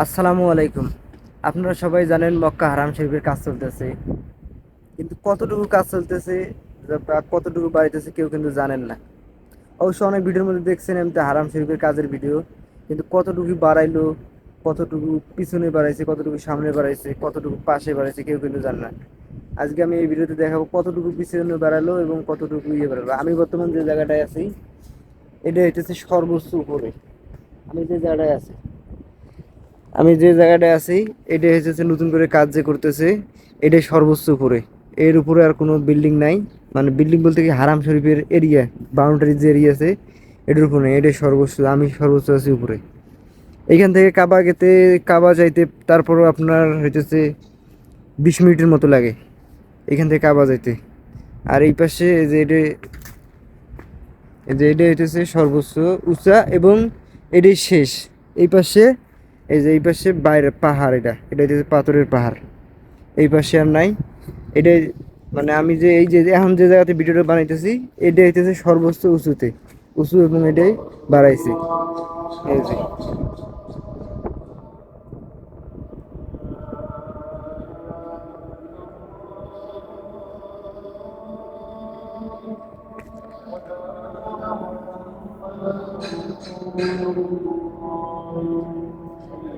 আসসালামু আলাইকুম। আপনারা সবাই জানেন মক্কা হারাম শরীফের কাজ চলতেছে। কিন্তু কতটুকু কাজ চলতেছে কতটুকু বাড়িতেছে কেউ কিন্তু জানেন না। অবশ্য অনেক ভিডিওর মধ্যে দেখছেন এমনি হারাম শরীফের কাজের ভিডিও। কিন্তু কতটুকু বাড়াইলো, কতটুকু পিছনে বাড়াইছে, কতটুকু সামনে বাড়াইছে, কতটুকু পাশে বাড়াইছে কেউ কিন্তু জানে না। আজকে আমি এই ভিডিওতে দেখাবো কতটুকু পিছনে বাড়ালো এবং কতটুকু ইয়ে বাড়ালো। আমি বর্তমান যে জায়গাটায় আছি, এটা হইতেছে সর্বোচ্চ উপরে। আমি যে জায়গাটায় আছি আমি যে জায়গাটায় আছি এটা হচ্ছে নতুন করে কাজ যে করতেছে, এটাই সর্বোচ্চ উপরে। এর উপরে আর কোনো বিল্ডিং নাই। মানে বিল্ডিং বলতে কি হারাম শরীফের এরিয়া বাউন্ডারি যে এরিয়া আছে, এটার উপরে নেই, এটাই সর্বোচ্চ, আমি সর্বোচ্চ আছি উপরে। এখান থেকে কাবা গেতে, কাবা যাইতে তারপরও আপনার হইতেছে বিশ মিনিটের মতো লাগে, এখান থেকে কাবা যাইতে। আর এই পাশে যে এটা যে এটা হইতেছে সর্বোচ্চ, উঁচা এবং এটাই শেষ। এই পাশে এই যে এই পাশে বাইরে পাহাড় এটা এটা হচ্ছে পাথরের পাহাড়। এই পাশে আর নাই। এটাই মানে আমি যে এই যে এখন যে জায়গাতে ভিডিওটা বানাইতেছি এটা হইতেছে সর্বোচ্চ উঁচুতে। উঁচু এবং এটাই বাড়াইছে।